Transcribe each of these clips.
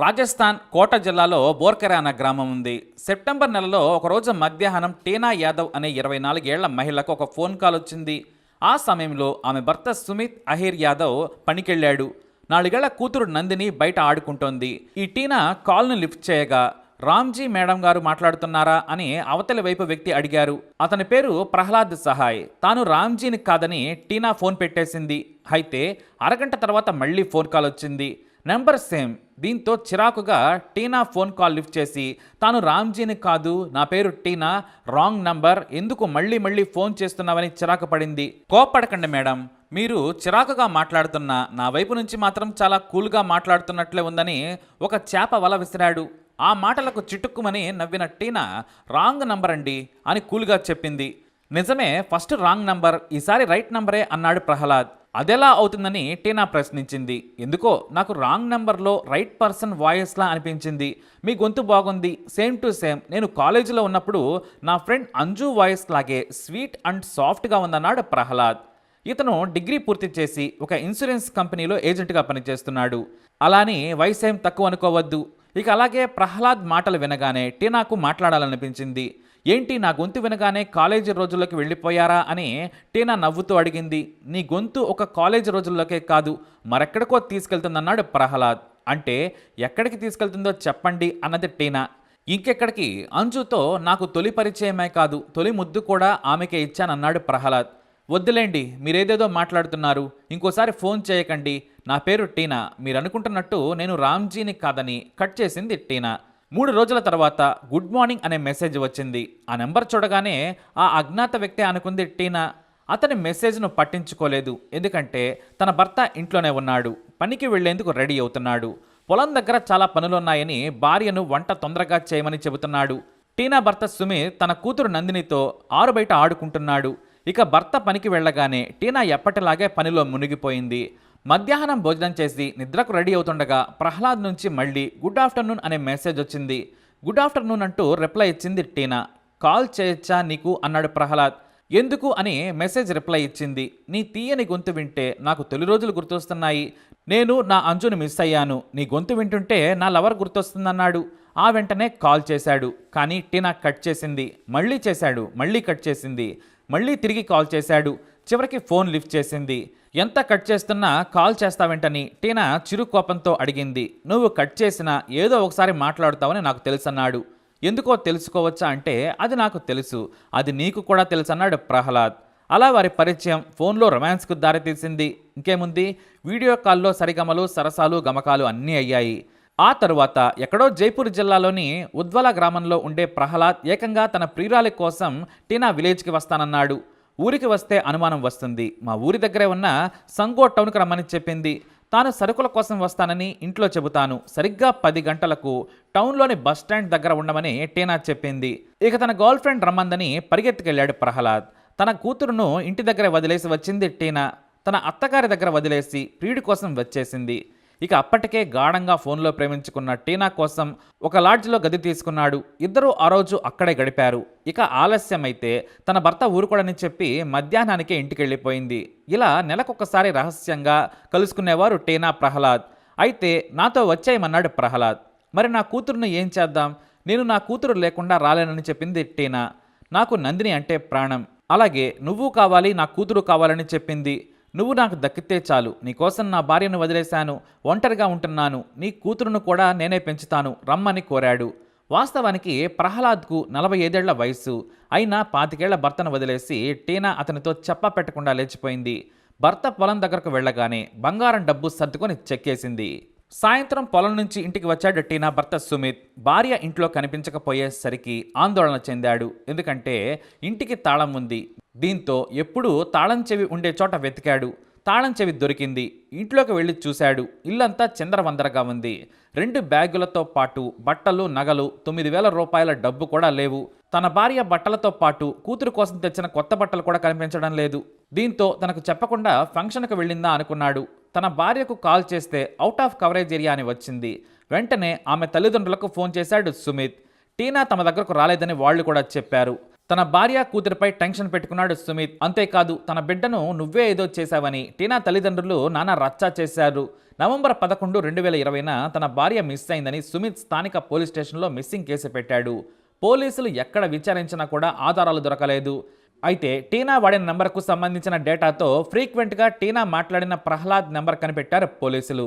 రాజస్థాన్ కోట జిల్లాలో బోర్కరే అన్న గ్రామం ఉంది. సెప్టెంబర్ నెలలో ఒకరోజు మధ్యాహ్నం టీనా యాదవ్ అనే ఇరవై నాలుగేళ్ళ మహిళకు ఒక ఫోన్ కాల్ వచ్చింది. ఆ సమయంలో ఆమె భర్త సుమిత్ అహీర్ యాదవ్ పనికెళ్ళాడు. నాలుగేళ్ళ కూతురు నందిని బయట ఆడుకుంటోంది. ఈ టీనా కాల్ను లిఫ్ట్ చేయగా రామ్జీ మేడం గారు మాట్లాడుతున్నారా? అని అవతలి వైపు వ్యక్తి అడిగారు. అతని పేరు ప్రహ్లాద్ సహాయ్. తాను రామ్జీని కాదని టీనా ఫోన్ పెట్టేసింది. అయితే అరగంట తర్వాత మళ్ళీ ఫోన్ కాల్ వచ్చింది. Number same. దీంతో చిరాకుగా టీనా ఫోన్ కాల్ లిఫ్ట్ చేసి తాను రామ్జీని కాదు నా పేరు టీనా రాంగ్ నంబర్ ఎందుకు మళ్ళీ మళ్ళీ ఫోన్ చేస్తున్నావని చిరాకు పడింది కోపడకండి మేడం మీరు చిరాకుగా మాట్లాడుతున్న నా వైపు నుంచి మాత్రం చాలా కూల్గా మాట్లాడుతున్నట్లే ఉందని ఒక చేప వల విసిరాడు. ఆ మాటలకు చిటుక్కుమని నవ్విన టీనా రాంగ్ నంబర్ అండి అని కూల్గా చెప్పింది. నిజమే ఫస్ట్ రాంగ్ నంబర్ ఈసారి రైట్ నంబరే అన్నాడు ప్రహ్లాద్. అదెలా అవుతుందని టీనా ప్రశ్నించింది. ఎందుకో నాకు రాంగ్ నెంబర్లో రైట్ పర్సన్ వాయిస్లా అనిపించింది. మీ గొంతు బాగుంది. Same to same. నేను కాలేజీలో ఉన్నప్పుడు నా ఫ్రెండ్ అంజు వాయిస్ లాగే స్వీట్ అండ్ సాఫ్ట్గా ఉందన్నాడు ప్రహ్లాద్. ఇతను డిగ్రీ పూర్తి చేసి ఒక ఇన్సూరెన్స్ కంపెనీలో ఏజెంట్గా పనిచేస్తున్నాడు. అలాని ఏం తక్కువ అనుకోవద్దు. ఇక అలాగే ప్రహ్లాద్ మాటలు వినగానే టీనాకు మాట్లాడాలనిపించింది. ఏంటి నా గొంతు వినగానే కాలేజీ రోజుల్లోకి వెళ్ళిపోయారా అని టీనా నవ్వుతూ అడిగింది. నీ గొంతు ఒక కాలేజీ రోజుల్లోకే కాదు మరెక్కడికో తీసుకెళ్తుందన్నాడు ప్రహ్లాద్. అంటే ఎక్కడికి తీసుకెళ్తుందో చెప్పండి అన్నది టీనా. ఇంకెక్కడికి? అంజుతో నాకు తొలి పరిచయమే కాదు తొలి ముద్దు కూడా ఆమెకే ఇచ్చానన్నాడు ప్రహ్లాద్. వద్దులేండి మీరేదేదో మాట్లాడుతున్నారు. ఇంకోసారి ఫోన్ చేయకండి. నా పేరు టీనా. మీరు అనుకుంటున్నట్టు నేను రామ్జీని కాదని కట్ చేసింది టీనా. మూడు రోజుల తర్వాత గుడ్ మార్నింగ్ అనే మెసేజ్ వచ్చింది. ఆ నెంబర్ చూడగానే ఆ అజ్ఞాత వ్యక్తి అనుకుంది టీనా అతని మెసేజ్ను పట్టించుకోలేదు. ఎందుకంటే తన భర్త ఇంట్లోనే ఉన్నాడు. పనికి వెళ్ళేందుకు రెడీ అవుతున్నాడు. పొలం దగ్గర చాలా పనులున్నాయని భార్యను వంట తొందరగా చేయమని చెబుతున్నాడు. టీనా భర్త సుమీర్ తన కూతురు నందినితో ఆరు బయట ఆడుకుంటున్నాడు. ఇక భర్త పనికి వెళ్ళగానే టీనా ఎప్పటిలాగే పనిలో మునిగిపోయింది. మధ్యాహ్నం భోజనం చేసి నిద్రకు రెడీ అవుతుండగా ప్రహ్లాద్ నుంచి మళ్ళీ గుడ్ ఆఫ్టర్నూన్ అనే మెసేజ్ వచ్చింది. గుడ్ ఆఫ్టర్నూన్ అంటూ రిప్లై ఇచ్చింది టీనా. కాల్ చేయొచ్చా నీకు? అన్నాడు ప్రహ్లాద్. ఎందుకు? అని మెసేజ్ రిప్లై ఇచ్చింది. నీ తీయని గొంతు వింటే నాకు తొలి రోజులు గుర్తొస్తున్నాయి. నేను నా అంజుని మిస్ అయ్యాను. నీ గొంతు వింటుంటే నా లవర్ గుర్తొస్తుందన్నాడు. ఆ వెంటనే కాల్ చేశాడు. కానీ టీనా కట్ చేసింది. మళ్ళీ చేశాడు. మళ్ళీ కట్ చేసింది. మళ్ళీ తిరిగి కాల్ చేశాడు. చివరికి ఫోన్ లిఫ్ట్ చేసింది. ఎంత కట్ చేస్తున్నా కాల్ చేస్తావేంటని టీనా చిరు కోపంతో అడిగింది. నువ్వు కట్ చేసినా ఏదో ఒకసారి మాట్లాడుతావని నాకు తెలుసన్నాడు. ఎందుకో తెలుసుకోవచ్చా అంటే అది నాకు తెలుసు. అది నీకు కూడా తెలుసు అన్నాడు ప్రహ్లాద్. అలా వారి పరిచయం ఫోన్లో రొమాన్స్కు దారితీసింది ఇంకేముంది? వీడియో కాల్లో సరిగమలు సరసాలు గమకాలు అన్నీ అయ్యాయి. ఆ తరువాత ఎక్కడో జైపూర్ జిల్లాలోని ఉద్వల గ్రామంలో ఉండే ప్రహ్లాద్ ఏకంగా తన ప్రియురాలి కోసం టీనా విలేజ్కి వస్తానన్నాడు. ఊరికి వస్తే అనుమానం వస్తుంది. మా ఊరి దగ్గరే ఉన్న సంగో టౌన్కి రమ్మని చెప్పింది. తాను సరుకుల కోసం వస్తానని ఇంట్లో చెబుతాను. సరిగ్గా పది గంటలకు టౌన్లోని బస్ స్టాండ్ దగ్గర ఉండమని టీనా చెప్పింది. ఇక తన గర్ల్ ఫ్రెండ్ రమ్మందని పరిగెత్తుకెళ్ళాడు ప్రహ్లాద్. తన కూతురును ఇంటి దగ్గర వదిలేసి వచ్చింది టీనా. తన అత్తగారి దగ్గర వదిలేసి ప్రియుడి కోసం వచ్చేసింది. ఇక అప్పటికే గాఢంగా ఫోన్లో ప్రేమించుకున్న టీనా కోసం ఒక లాడ్జ్లో గది తీసుకున్నాడు. ఇద్దరూ ఆ రోజు అక్కడే గడిపారు. ఇక ఆలస్యమైతే తన భర్త ఊరుకోడని చెప్పి మధ్యాహ్నానికే ఇంటికి వెళ్ళిపోయింది ఇలా నెలకొకసారి రహస్యంగా కలుసుకునేవారు టీనా ప్రహ్లాద్. అయితే నాతో వచ్చేయమన్నాడు ప్రహ్లాద్. మరి నా కూతురును ఏం చేద్దాం? నేను నా కూతురు లేకుండా రాలేనని చెప్పింది టీనా. నాకు నందిని అంటే ప్రాణం. అలాగే నువ్వు కావాలి నా కూతురు కావాలని చెప్పింది. నువ్వు నాకు దక్కితే చాలు. నీకోసం నా భార్యను వదిలేశాను. ఒంటరిగా ఉంటున్నాను. నీ కూతురును కూడా నేనే పెంచుతాను. రమ్మని కోరాడు. వాస్తవానికి ప్రహ్లాద్కు నలభై ఐదేళ్ళ వయస్సు. అయినా పాతికేళ్ళ భర్తను వదిలేసి టీనా అతనితో చెప్ప పెట్టకుండా లేచిపోయింది. భర్త పొలం దగ్గరకు వెళ్ళగానే బంగారం డబ్బు సర్దుకొని చెక్కేసింది. సాయంత్రం పొలం నుంచి ఇంటికి వచ్చాడు టీనా భర్త సుమిత్. భార్య ఇంట్లో కనిపించకపోయేసరికి ఆందోళన చెందాడు. ఎందుకంటే ఇంటికి తాళం ఉంది. దీంతో ఎప్పుడూ తాళం చెవి ఉండే చోట వెతికాడు. తాళం చెవి దొరికింది. ఇంట్లోకి వెళ్ళి చూశాడు. ఇల్లంతా చిందరవందరగా ఉంది. రెండు బ్యాగులతో పాటు బట్టలు నగలు తొమ్మిది వేల రూపాయల డబ్బు కూడా లేవు. తన భార్య బట్టలతో పాటు కూతురు కోసం తెచ్చిన కొత్త బట్టలు కూడా కనిపించడం లేదు. దీంతో తనకు చెప్పకుండా ఫంక్షన్కు వెళ్ళిందా అనుకున్నాడు. తన భార్యకు కాల్ చేస్తే అవుట్ ఆఫ్ కవరేజ్ ఏరియా అని వచ్చింది. వెంటనే ఆమె తల్లిదండ్రులకు ఫోన్ చేశాడు సుమిత్. టీనా తమ దగ్గరకు రాలేదని వాళ్ళు కూడా చెప్పారు. తన భార్య కూతురిపై టెన్షన్ పెట్టుకున్నాడు సుమిత్. అంతేకాదు తన బిడ్డను నువ్వే ఏదో చేశావని టీనా తల్లిదండ్రులు నానా రచ్చా చేశారు. నవంబర్ పదకొండు రెండు వేల ఇరవైన తన భార్య మిస్ అయిందని సుమిత్ స్థానిక పోలీస్ స్టేషన్లో మిస్సింగ్ కేసు పెట్టాడు. పోలీసులు ఎక్కడ విచారించినా కూడా ఆధారాలు దొరకలేదు. అయితే టీనా వాడిన నెంబర్కు సంబంధించిన డేటాతో ఫ్రీక్వెంట్గా టీనా మాట్లాడిన ప్రహ్లాద్ నెంబర్ కనిపెట్టారు పోలీసులు.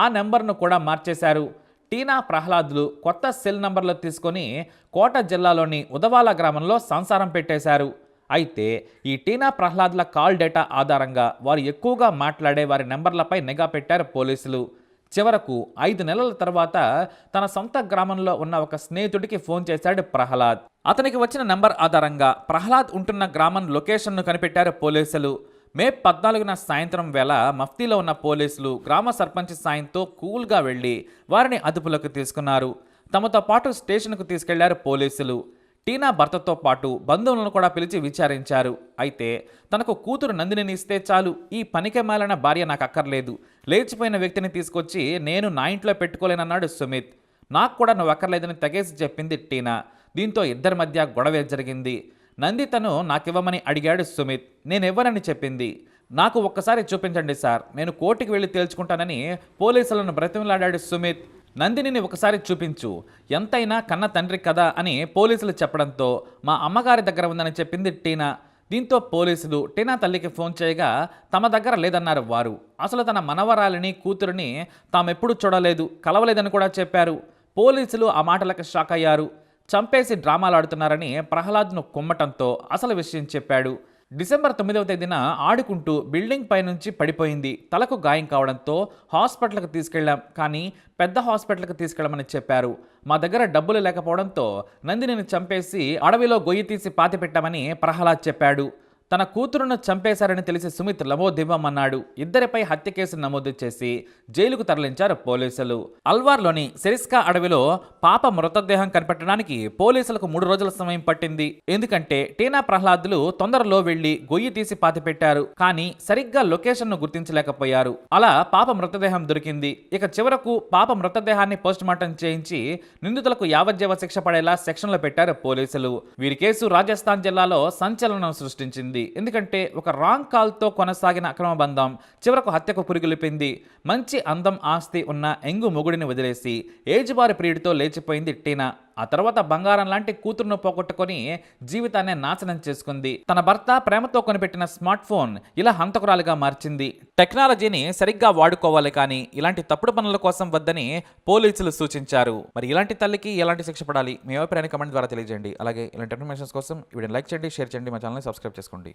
ఆ నెంబర్ను కూడా మార్చేశారు. టీనా ప్రహ్లాద్లు కొత్త సెల్ నంబర్లు తీసుకొని కోట జిల్లాలోని ఉదవాల గ్రామంలో సంసారం పెట్టేశారు. అయితే ఈ టీనా ప్రహ్లాద్ల కాల్ డేటా ఆధారంగా వారు ఎక్కువగా మాట్లాడే వారి నెంబర్లపై నిఘా పెట్టారు పోలీసులు. చివరకు ఐదు నెలల తర్వాత తన సొంత గ్రామంలో ఉన్న ఒక స్నేహితుడికి ఫోన్ చేశాడు ప్రహ్లాద్. అతనికి వచ్చిన నంబర్ ఆధారంగా ప్రహ్లాద్ ఉంటున్న గ్రామం లొకేషన్ను కనిపెట్టారు పోలీసులు. మే పద్నాలుగున సాయంత్రం వేళ మఫ్తీలో ఉన్న పోలీసులు గ్రామ సర్పంచ్ సాయంతో కూల్గా వెళ్ళి వారిని అదుపులోకి తీసుకున్నారు. తమతో పాటు స్టేషన్కు తీసుకెళ్ళారు పోలీసులు. టీనా భర్తతో పాటు బంధువులను కూడా పిలిచి విచారించారు. అయితే తనకు కూతురు నందినిని ఇస్తే చాలు ఈ పనికి మాలిన భార్య నాకు అక్కర్లేదు. లేచిపోయిన వ్యక్తిని తీసుకొచ్చి నేను నా ఇంట్లో పెట్టుకోలేనన్నాడు సుమిత్. నాకు కూడా నువ్వు అక్కర్లేదని తెగేసి చెప్పింది టీనా. దీంతో ఇద్దరి మధ్య గొడవ జరిగింది. నంది తను నాకివ్వమని అడిగాడు సుమిత్. నేనివ్వనని చెప్పింది. నాకు ఒక్కసారి చూపించండి సార్. నేను కోర్టుకి వెళ్ళి తేల్చుకుంటానని పోలీసులను బ్రతిమలాడాడు సుమిత్. నందినిని ఒకసారి చూపించు. ఎంతైనా కన్న తండ్రి కదా అని పోలీసులు చెప్పడంతో మా అమ్మగారి దగ్గర ఉందని చెప్పింది టీనా. దీంతో పోలీసులు టీనా తల్లికి ఫోన్ చేయగా తమ దగ్గర లేదన్నారు వారు. అసలు తన మనవరాలిని కూతురిని తామెప్పుడు చూడలేదు కలవలేదని కూడా చెప్పారు. పోలీసులు ఆ మాటలకు షాక్ అయ్యారు చంపేసి డ్రామాలు ఆడుతున్నారని ప్రహ్లాద్ను కుమ్మటంతో అసలు విషయం చెప్పాడు. డిసెంబర్ తొమ్మిదవ తేదీన ఆడుకుంటూ బిల్డింగ్ పైనుంచి పడిపోయింది. తలకు గాయం కావడంతో హాస్పిటల్కి తీసుకెళ్ళాం. కానీ పెద్ద హాస్పిటల్కి తీసుకెళ్ళమని చెప్పారు. మా దగ్గర డబ్బులు లేకపోవడంతో నందినిని చంపేసి అడవిలో గొయ్యి తీసి పాతిపెట్టామని ప్రహ్లాద్ చెప్పాడు. తన కూతురును చంపేశారని తెలిసి సుమిత్ లమోదివ్వమన్నాడు ఇద్దరిపై హత్య కేసు నమోదు చేసి జైలుకు తరలించారు పోలీసులు. అల్వార్లోని సెరిస్కా అడవిలో పాప మృతదేహం కనిపెట్టడానికి పోలీసులకు మూడు రోజుల సమయం పట్టింది. ఎందుకంటే టీనా ప్రహ్లాదులు తొందరలో వెళ్ళి గొయ్యి తీసి పాతిపెట్టారు. కానీ సరిగ్గా లొకేషన్ను గుర్తించలేకపోయారు. అలా పాప మృతదేహం దొరికింది. ఇక చివరకు పాప మృతదేహాన్ని పోస్టుమార్టం చేయించి నిందితులకు యావజ్జీవ శిక్ష పడేలా సెక్షన్లో పెట్టారు పోలీసులు. వీరి కేసు రాజస్థాన్ జిల్లాలో సంచలనం సృష్టించింది. ఎందుకంటే ఒక రాంగ్ కాల్తో కొనసాగిన అక్రమ బంధం చివరకు హత్యకు పురిగిలిపింది. మంచి అందం ఆస్తి ఉన్న ఎంగు మొగుడిని వదిలేసి ఏజ్బారి ప్రియుడితో లేచిపోయింది టీనా. ఆ తర్వాత బంగారం లాంటి కూతురును పోగొట్టుకొని జీవితాన్ని నాశనం చేసుకుంది. తన భర్త ప్రేమతో కొనిపెట్టిన స్మార్ట్ ఫోన్ ఇలా హంతకురాలుగా మార్చింది. టెక్నాలజీని సరిగ్గా వాడుకోవాలి కానీ ఇలాంటి తప్పుడు పనుల కోసం వద్దని పోలీసులు సూచించారు. మరి ఇలాంటి తల్లికి ఎలాంటి శిక్ష పడాలి? మీ అభిప్రాయాన్ని కమెంట్ ద్వారా తెలియజేయండి. అలాగే ఇలాంటి ఇన్ఫర్మేషన్స్ కోసం వీడియో లైక్ చేయండి షేర్ చేయండి మా ఛానల్ని సబ్స్క్రైబ్ చేసుకోండి.